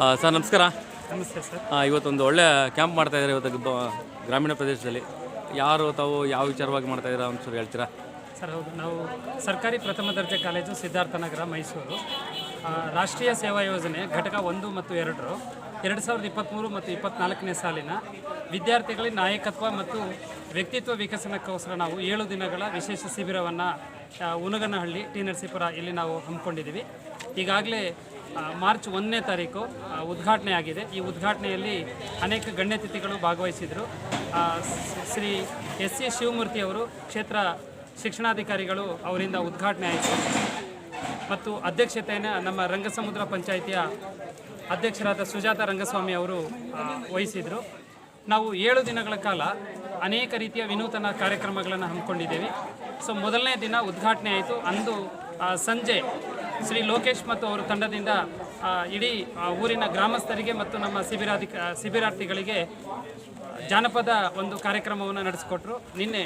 Sir ನಮಸ್ಕಾರ. ನಮಸ್ತೆ sir. ಇವತ್ತೊಂದು ಒಳ್ಳೆ ಕ್ಯಾಂಪ್ ಮಾಡ್ತಾ ಇದ್ದಾರೆ ಇವತ್ತು ಬ- ಗ್ರಾಮೀಣ ಪ್ರದೇಶದಲ್ಲಿ. ಯಾರು ತಾವು ಯಾವ ವಿಚಾರವಾಗಿ ಮಾಡ್ತಾ ಇದ್ದೀರಾ ಒಂಚೂರು ಹೇಳ್ತೀರಾ? ಸರ್ ಹೌದು. ನಾವು ಸರ್ಕಾರಿ ಪ್ರಥಮ ದರ್ಜೆ ಕಾಲೇಜು ಸಿದ್ಧಾರ್ಥನಗರ ಮೈಸೂರು. ಆ, ರಾಷ್ಟ್ರೀಯ ಸೇವಾ ಯೋಜನೆ ಘಟಕ ಒಂದು ಮತ್ತು ಎರಡರು. ಎರಡು ಸಾವಿರದ ಇಪ್ಪತ್ತ್ಮೂರು ಮತ್ತು ಇಪ್ಪತ್ತ್ನಾಲ್ಕನೇ ಸಾಲಿನ ವಿದ್ಯಾರ್ಥಿಗಳಿಗೆ ನಾಯಕತ್ವ ಮತ್ತು ವ್ಯಕ್ತಿತ್ವ ವಿಕಸನಕ್ಕೋಸ್ಕರ ನಾವು ಏಳು ದಿನಗಳ ವಿಶೇಷ ಶಿಬಿರವನ್ನು ಉನಗನಹಳ್ಳಿ ಟಿ ನರಸೀಪುರ ಇಲ್ಲಿ ನಾವು ಹಮ್ಮಿಕೊಂಡಿದ್ದೀವಿ. ಈಗಾಗಲೇ ಮಾರ್ಚ್ ಒಂದನೇ ತಾರೀಕು ಉದ್ಘಾಟನೆ ಆಗಿದೆ. ಈ ಉದ್ಘಾಟನೆಯಲ್ಲಿ ಅನೇಕ ಗಣ್ಯತಿಥಿಗಳು ಭಾಗವಹಿಸಿದರು. ಶ್ರೀ ಎಸ್ ಸಿ ಶಿವಮೂರ್ತಿ ಅವರು, ಕ್ಷೇತ್ರ ಶಿಕ್ಷಣಾಧಿಕಾರಿಗಳು ಅವರಿಂದ ಉದ್ಘಾಟನೆ ಆಯಿತು. ಮತ್ತು ಅಧ್ಯಕ್ಷತೆಯನ್ನು ನಮ್ಮ ರಂಗಸಮುದ್ರ ಪಂಚಾಯಿತಿಯ ಅಧ್ಯಕ್ಷರಾದ ಸುಜಾತ ರಂಗಸ್ವಾಮಿ ಅವರು ವಹಿಸಿದರು. ನಾವು ಏಳು ದಿನಗಳ ಕಾಲ ಅನೇಕ ರೀತಿಯ ವಿನೂತನ ಕಾರ್ಯಕ್ರಮಗಳನ್ನು ಹಮ್ಮಿಕೊಂಡಿದ್ದೇವೆ. ಸೊ, ಮೊದಲನೇ ದಿನ ಉದ್ಘಾಟನೆ ಆಯಿತು. ಅಂದು ಸಂಜೆ ಶ್ರೀ ಲೋಕೇಶ್ ಮತ್ತು ಅವರ ತಂಡದಿಂದ ಇಡೀ ಊರಿನ ಗ್ರಾಮಸ್ಥರಿಗೆ ಮತ್ತು ನಮ್ಮ ಶಿಬಿರಾಧಿಕ ಶಿಬಿರಾರ್ಥಿಗಳಿಗೆ ಜಾನಪದ ಒಂದು ಕಾರ್ಯಕ್ರಮವನ್ನು ನಡೆಸಿಕೊಟ್ರು. ನಿನ್ನೆ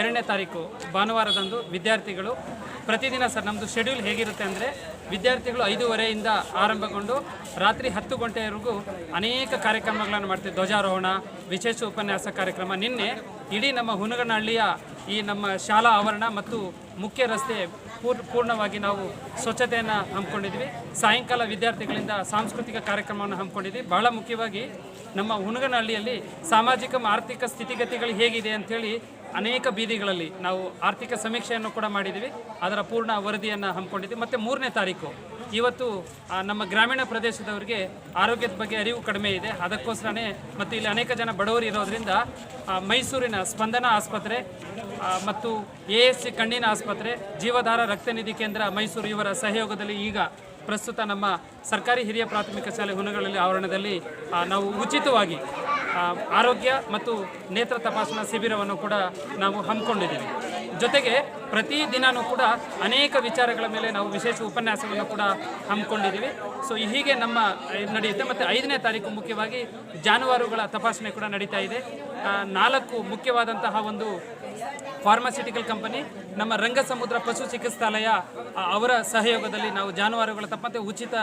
ಎರಡನೇ ತಾರೀಕು ಭಾನುವಾರದಂದು ವಿದ್ಯಾರ್ಥಿಗಳು, ಪ್ರತಿದಿನ ಸರ್ ನಮ್ಮದು ಶೆಡ್ಯೂಲ್ ಹೇಗಿರುತ್ತೆ ಅಂದರೆ, ವಿದ್ಯಾರ್ಥಿಗಳು ಐದೂವರೆಯಿಂದ ಆರಂಭಗೊಂಡು ರಾತ್ರಿ ಹತ್ತು ಗಂಟೆವರೆಗೂ ಅನೇಕ ಕಾರ್ಯಕ್ರಮಗಳನ್ನು ಮಾಡ್ತೀವಿ ಧ್ವಜಾರೋಹಣ, ವಿಶೇಷ ಉಪನ್ಯಾಸ ಕಾರ್ಯಕ್ರಮ. ನಿನ್ನೆ ಇಡೀ ನಮ್ಮ ಹುನಗನಹಳ್ಳಿಯ ಈ ನಮ್ಮ ಶಾಲಾ ಆವರಣ ಮತ್ತು ಮುಖ್ಯ ರಸ್ತೆ ಪೂರ್ ಪೂರ್ಣವಾಗಿ ನಾವು ಸ್ವಚ್ಛತೆಯನ್ನು ಹಮ್ಮಿಕೊಂಡಿದ್ವಿ. ಸಾಯಂಕಾಲ ವಿದ್ಯಾರ್ಥಿಗಳಿಂದ ಸಾಂಸ್ಕೃತಿಕ ಕಾರ್ಯಕ್ರಮವನ್ನು ಹಮ್ಮಿಕೊಂಡಿದ್ವಿ. ಬಹಳ ಮುಖ್ಯವಾಗಿ ನಮ್ಮ ಹುಣಗನಹಳ್ಳಿಯಲ್ಲಿ ಸಾಮಾಜಿಕ ಆರ್ಥಿಕ ಸ್ಥಿತಿಗತಿಗಳು ಹೇಗಿದೆ ಅಂಥೇಳಿ ಅನೇಕ ಬೀದಿಗಳಲ್ಲಿ ನಾವು ಆರ್ಥಿಕ ಸಮೀಕ್ಷೆಯನ್ನು ಕೂಡ ಮಾಡಿದ್ದೀವಿ. ಅದರ ಪೂರ್ಣ ವರದಿಯನ್ನು ಹಮ್ಮಿಕೊಂಡಿದ್ವಿ ಮತ್ತು ಮೂರನೇ ತಾರೀಕು. ಇವತ್ತು ನಮ್ಮ ಗ್ರಾಮೀಣ ಪ್ರದೇಶದವರಿಗೆ ಆರೋಗ್ಯದ ಬಗ್ಗೆ ಅರಿವು ಕಡಿಮೆ ಇದೆ. ಅದಕ್ಕೋಸ್ಕರನೇ ಮತ್ತು ಇಲ್ಲಿ ಅನೇಕ ಜನ ಬಡವರು ಇರೋದರಿಂದ ಮೈಸೂರಿನ ಸ್ಪಂದನ ಆಸ್ಪತ್ರೆ ಮತ್ತು ಎ ಎಸ್ ಸಿ ಕಣ್ಣಿನ ಆಸ್ಪತ್ರೆ, ಜೀವಧಾರ ರಕ್ತನಿಧಿ ಕೇಂದ್ರ ಮೈಸೂರು ಇವರ ಸಹಯೋಗದಲ್ಲಿ ಈಗ ಪ್ರಸ್ತುತ ನಮ್ಮ ಸರ್ಕಾರಿ ಹಿರಿಯ ಪ್ರಾಥಮಿಕ ಶಾಲೆ ಹುನಗಳಲ್ಲಿ ಆವರಣದಲ್ಲಿ ನಾವು ಉಚಿತವಾಗಿ ಆರೋಗ್ಯ ಮತ್ತು ನೇತ್ರ ತಪಾಸಣಾ ಶಿಬಿರವನ್ನು ಕೂಡ ನಾವು ಹಮ್ಮಿಕೊಂಡಿದ್ದೀವಿ. ಜೊತೆಗೆ ಪ್ರತಿ ದಿನವೂ ಕೂಡ ಅನೇಕ ವಿಚಾರಗಳ ಮೇಲೆ ನಾವು ವಿಶೇಷ ಉಪನ್ಯಾಸಗಳನ್ನು ಕೂಡ ಹಮ್ಮಿಕೊಂಡಿದ್ದೀವಿ. ಸೊ ಹೀಗೆ ನಮ್ಮ ನಡೆಯುತ್ತೆ. ಮತ್ತು ಐದನೇ ತಾರೀಕು ಮುಖ್ಯವಾಗಿ ಜಾನುವಾರುಗಳ ತಪಾಸಣೆ ಕೂಡ ನಡೀತಾ ಇದೆ. ನಾಲ್ಕು ಮುಖ್ಯವಾದಂತಹ ಒಂದು ಫಾರ್ಮಾಸ್ಯೂಟಿಕಲ್ ಕಂಪನಿ ನಮ್ಮ ರಂಗಸಮುದ್ರ ಪಶು ಚಿಕಿತ್ಸಾಲಯ ಅವರ ಸಹಯೋಗದಲ್ಲಿ ನಾವು ಜಾನುವಾರುಗಳ ತಪ್ಪಂತೆ ಉಚಿತ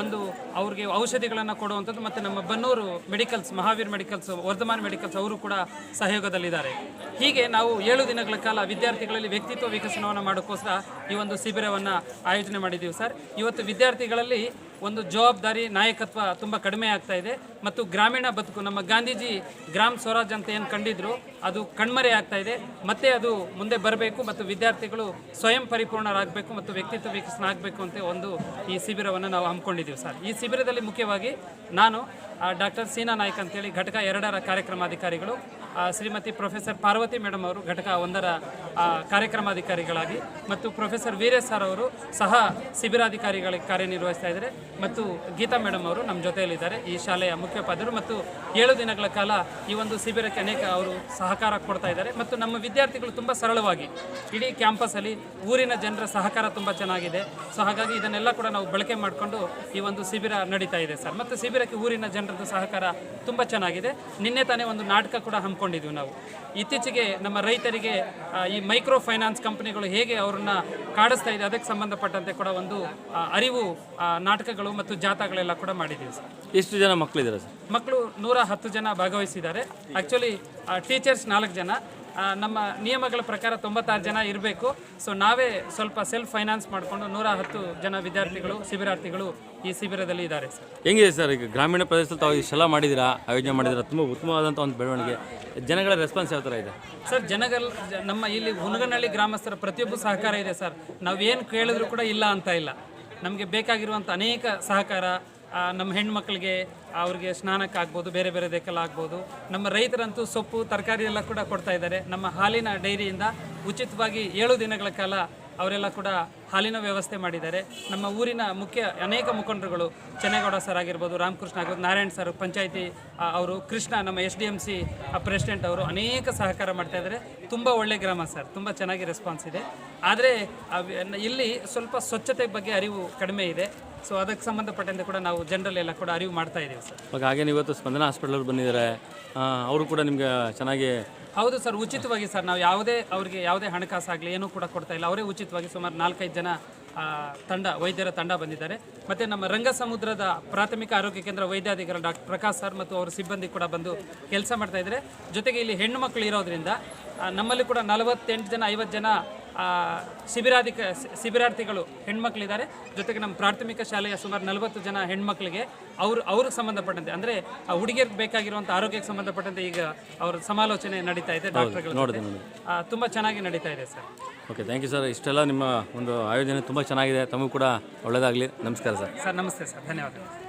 ಒಂದು ಅವ್ರಿಗೆ ಔಷಧಿಗಳನ್ನು ಕೊಡುವಂಥದ್ದು ಮತ್ತು ನಮ್ಮ Bannur medicals, Mahavir medicals, Vardhaman medicals ಅವರು ಕೂಡ ಸಹಯೋಗದಲ್ಲಿದ್ದಾರೆ. ಹೀಗೆ ನಾವು ಏಳು ದಿನಗಳ ಕಾಲ ವಿದ್ಯಾರ್ಥಿಗಳಲ್ಲಿ ವ್ಯಕ್ತಿತ್ವ ವಿಕಸನವನ್ನು ಮಾಡೋಕ್ಕೋಸ್ಕರ ಈ ಒಂದು ಶಿಬಿರವನ್ನು ಆಯೋಜನೆ ಮಾಡಿದ್ದೀವಿ ಸರ್. ಇವತ್ತು ವಿದ್ಯಾರ್ಥಿಗಳಲ್ಲಿ ಒಂದು ಜವಾಬ್ದಾರಿ ನಾಯಕತ್ವ ತುಂಬ ಕಡಿಮೆ ಆಗ್ತಾ ಇದೆ. ಮತ್ತು ಗ್ರಾಮೀಣ ಬದುಕು, ನಮ್ಮ ಗಾಂಧೀಜಿ ಗ್ರಾಮ ಸ್ವರಾಜ್ ಅಂತ ಏನು ಕಂಡಿದ್ರು, ಅದು ಕಣ್ಮರೆ ಆಗ್ತಾ ಇದೆ. ಮತ್ತೆ ಅದು ಮುಂದೆ ಬರಬೇಕು ಮತ್ತು ವಿದ್ಯಾರ್ಥಿಗಳು ಸ್ವಯಂ ಪರಿಪೂರ್ಣರಾಗಬೇಕು ಮತ್ತು ವ್ಯಕ್ತಿತ್ವ ವಿಕಸನ ಆಗಬೇಕು ಅಂತ ಒಂದು ಈ ಶಿಬಿರವನ್ನು ನಾವು ಹಮ್ಮಿಕೊಂಡಿದ್ದೀವಿ ಸರ್. ಈ ಶಿಬಿರದಲ್ಲಿ ಮುಖ್ಯವಾಗಿ ನಾನು ಡಾಕ್ಟರ್ ಸೀನಾ ನಾಯ್ಕ ಅಂತೇಳಿ ಘಟಕ ಎರಡರ ಕಾರ್ಯಕ್ರಮಾಧಿಕಾರಿಗಳು ಶ್ರೀಮತಿ ಪ್ರೊಫೆಸರ್ ಪಾರ್ವತಿ ಮೇಡಮ್ ಅವರು ಘಟಕ ಒಂದರ ಕಾರ್ಯಕ್ರಮಾಧಿಕಾರಿಗಳಾಗಿ ಮತ್ತು ಪ್ರೊಫೆಸರ್ ವೀರೇಶ್ ಸರ್ ಅವರು ಸಹ ಶಿಬಿರಾಧಿಕಾರಿಗಳಿಗೆ ಕಾರ್ಯನಿರ್ವಹಿಸ್ತಾ ಇದ್ದಾರೆ. ಮತ್ತು ಗೀತಾ ಮೇಡಮ್ ಅವರು ನಮ್ಮ ಜೊತೆಯಲ್ಲಿದ್ದಾರೆ. ಈ ಶಾಲೆಯ ಮುಖ್ಯೋಪಾಧ್ಯಾಯರು ಮತ್ತು ಏಳು ದಿನಗಳ ಕಾಲ ಈ ಒಂದು ಶಿಬಿರಕ್ಕೆ ಅನೇಕ ಅವರು ಸಹಕಾರ ಕೊಡ್ತಾ ಇದ್ದಾರೆ. ಮತ್ತು ನಮ್ಮ ವಿದ್ಯಾರ್ಥಿಗಳು ತುಂಬ ಸರಳವಾಗಿ ಇಡೀ ಕ್ಯಾಂಪಸಲ್ಲಿ ಊರಿನ ಜನರ ಸಹಕಾರ ತುಂಬ ಚೆನ್ನಾಗಿದೆ. ಸೊ, ಹಾಗಾಗಿ ಇದನ್ನೆಲ್ಲ ಕೂಡ ನಾವು ಬಳಕೆ ಮಾಡಿಕೊಂಡು ಈ ಒಂದು ಶಿಬಿರ ನಡೀತಾ ಇದೆ ಸರ್. ಮತ್ತು ಶಿಬಿರಕ್ಕೆ ಊರಿನ ಜನರದ್ದು ಸಹಕಾರ ತುಂಬ ಚೆನ್ನಾಗಿದೆ. ನಿನ್ನೆ ತಾನೇ ಒಂದು ನಾಟಕ ಕೂಡ ಹಮ್ಮಿಕೊಂಡಿದ್ವಿ ನಾವು. ಇತ್ತೀಚೆಗೆ ನಮ್ಮ ರೈತರಿಗೆ ಈ ಮೈಕ್ರೋ ಫೈನಾನ್ಸ್ ಕಂಪನಿಗಳು ಹೇಗೆ ಅವ್ರನ್ನ ಕಾಡಿಸ್ತಾ ಇದೆ ಅದಕ್ಕೆ ಸಂಬಂಧಪಟ್ಟಂತೆ ಕೂಡ ಒಂದು ಅರಿವು ನಾಟಕಗಳು ಮತ್ತು ಜಾಥಾಗಳೆಲ್ಲ ಕೂಡ ಮಾಡಿದ್ದೀವಿ ಸರ್. ಎಷ್ಟು ಜನ ಮಕ್ಕಳಿದ್ದಾರೆ ಸರ್? ಮಕ್ಕಳು ನೂರ ಹತ್ತು ಜನ ಭಾಗವಹಿಸಿದ್ದಾರೆ. ಆ್ಯಕ್ಚುಲಿ ಟೀಚರ್ಸ್ ನಾಲ್ಕು ಜನ. ನಮ್ಮ ನಿಯಮಗಳ ಪ್ರಕಾರ ತೊಂಬತ್ತಾರು ಜನ ಇರಬೇಕು. ಸೊ ನಾವೇ ಸ್ವಲ್ಪ ಸೆಲ್ಫ್ ಫೈನಾನ್ಸ್ ಮಾಡಿಕೊಂಡು ನೂರ ಹತ್ತು ಜನ ವಿದ್ಯಾರ್ಥಿಗಳು ಶಿಬಿರಾರ್ಥಿಗಳು ಈ ಶಿಬಿರದಲ್ಲಿ ಇದ್ದಾರೆ ಸರ್. ಹೆಂಗಿದೆ ಸರ್? ಈಗ ಗ್ರಾಮೀಣ ಪ್ರದೇಶದಲ್ಲಿ ತಾವು ಇಷ್ಟೆಲ್ಲ ಮಾಡಿದ್ದೀರಾ? ಆಯೋಜನೆ ಮಾಡಿದ್ದೀರಾ? ತುಂಬ ಉತ್ತಮವಾದಂಥ ಒಂದು ಬೆಳವಣಿಗೆ. ಜನಗಳ ರೆಸ್ಪಾನ್ಸ್ ಯಾವ ಥರ ಇದೆ? ಸರ್ ಜನಗಳ ನಮ್ಮ ಇಲ್ಲಿ ಹುನಗನಹಳ್ಳಿ ಗ್ರಾಮಸ್ಥರ ಪ್ರತಿಯೊಬ್ಬ ಸಹಕಾರ ಇದೆ ಸರ್. ನಾವೇನು ಕೇಳಿದ್ರು ಕೂಡ ಇಲ್ಲ ಅಂತ ಇಲ್ಲ. ನಮಗೆ ಬೇಕಾಗಿರುವಂಥ ಅನೇಕ ಸಹಕಾರ ನಮ್ಮ ಹೆಣ್ಮಕ್ಳಿಗೆ ಅವ್ರಿಗೆ ಸ್ನಾನಕ್ಕಾಗ್ಬೋದು ಬೇರೆ ಬೇರೆ ದೇಕೆಲ್ಲ ಆಗ್ಬೋದು. ನಮ್ಮ ರೈತರಂತೂ ಸೊಪ್ಪು, ತರಕಾರಿ ಎಲ್ಲ ಕೂಡ ಕೊಡ್ತಾ ಇದ್ದಾರೆ. ನಮ್ಮ ಹಾಲಿನ ಡೈರಿಯಿಂದ ಉಚಿತವಾಗಿ ಏಳು ದಿನಗಳ ಕಾಲ ಅವರೆಲ್ಲ ಕೂಡ ಹಾಲಿನ ವ್ಯವಸ್ಥೆ ಮಾಡಿದ್ದಾರೆ. ನಮ್ಮ ಊರಿನ ಮುಖ್ಯ ಅನೇಕ ಮುಖಂಡರುಗಳು ಚೆನ್ನೇಗೌಡ ಸರ್ ಆಗಿರ್ಬೋದು, ರಾಮಕೃಷ್ಣ ಆಗಿರ್ಬೋದು, ನಾರಾಯಣ್ ಸರ್, ಪಂಚಾಯಿತಿ ಅವರು, ಕೃಷ್ಣ, ನಮ್ಮ S D M C president ಅವರು ಅನೇಕ ಸಹಕಾರ ಮಾಡ್ತಾ ಇದ್ದಾರೆ. ತುಂಬ ಒಳ್ಳೆ ಗ್ರಾಮ ಸರ್, ತುಂಬ ಚೆನ್ನಾಗಿ ರೆಸ್ಪಾನ್ಸ್ ಇದೆ. ಆದರೆ ಇಲ್ಲಿ ಸ್ವಲ್ಪ ಸ್ವಚ್ಛತೆ ಬಗ್ಗೆ ಅರಿವು ಕಡಿಮೆ ಇದೆ. ಸೊ ಅದಕ್ಕೆ ಸಂಬಂಧಪಟ್ಟಂತೆ ಕೂಡ ನಾವು ಜನರಲ್ಲೆಲ್ಲ ಕೂಡ ಅರಿವು ಮಾಡ್ತಾ ಇದ್ದೀವಿ ಸರ್ ಇವಾಗ ಹಾಗೇನೆ ಇವತ್ತು ಸ್ಪಂದನ ಹಾಸ್ಪಿಟಲ್ ಬಂದಿದ್ದಾರೆ. ಅವರು ಕೂಡ ನಿಮಗೆ ಚೆನ್ನಾಗಿ ಹೌದು ಸರ್ ಉಚಿತವಾಗಿ ಸರ್ ನಾವು ಯಾವುದೇ ಅವರಿಗೆ ಯಾವುದೇ ಹಣಕಾಸಾಗಲಿ ಏನೂ ಕೂಡ ಕೊಡ್ತಾ ಇಲ್ಲ. ಅವರೇ ಉಚಿತವಾಗಿ ಸುಮಾರು ನಾಲ್ಕೈದು ಜನ ತಂಡ ವೈದ್ಯರ ತಂಡ ಬಂದಿದ್ದಾರೆ. ಮತ್ತು ನಮ್ಮ ರಂಗಸಮುದ್ರದ ಪ್ರಾಥಮಿಕ ಆರೋಗ್ಯ ಕೇಂದ್ರ ವೈದ್ಯಾಧಿಕಾರಿ ಡಾಕ್ಟರ್ ಪ್ರಕಾಶ್ ಸರ್ ಮತ್ತು ಅವರ ಸಿಬ್ಬಂದಿ ಕೂಡ ಬಂದು ಕೆಲಸ ಮಾಡ್ತಾ ಇದ್ದಾರೆ. ಜೊತೆಗೆ ಇಲ್ಲಿ ಹೆಣ್ಣು ಮಕ್ಕಳು ಇರೋದ್ರಿಂದ ನಮ್ಮಲ್ಲಿ ಕೂಡ ನಲವತ್ತೆಂಟು ಜನ ಐವತ್ತು ಜನ ಶಿಬಿರಾಧಿಕ ಶಿಬಿರಾರ್ಥಿಗಳು ಹೆಣ್ಮಕ್ಳಿದ್ದಾರೆ. ಜೊತೆಗೆ ನಮ್ಮ ಪ್ರಾಥಮಿಕ ಶಾಲೆಯ ಸುಮಾರು ನಲವತ್ತು ಜನ ಹೆಣ್ಮಕ್ಳಿಗೆ ಅವರು ಅವ್ರಿಗೆ ಸಂಬಂಧಪಟ್ಟಂತೆ ಅಂದರೆ ಆ ಹುಡುಗಿಯರಿಗೆ ಬೇಕಾಗಿರುವಂಥ ಆರೋಗ್ಯಕ್ಕೆ ಸಂಬಂಧಪಟ್ಟಂತೆ ಈಗ ಅವರ ಸಮಾಲೋಚನೆ ನಡೀತಾ ಇದೆ ಡಾಕ್ಟರ್ಗಳು ತುಂಬ ಚೆನ್ನಾಗಿ ನಡೀತಾ ಇದೆ sir. Okay thank you sir. ಇಷ್ಟೆಲ್ಲ ನಿಮ್ಮ ಒಂದು ಆಯೋಜನೆ ತುಂಬ ಚೆನ್ನಾಗಿದೆ. ತಮಗೂ ಕೂಡ ಒಳ್ಳೆಯದಾಗಲಿ ನಮಸ್ಕಾರ ಸರ್. ಸರ್ ನಮಸ್ತೆ ಸರ್. ಧನ್ಯವಾದಗಳು.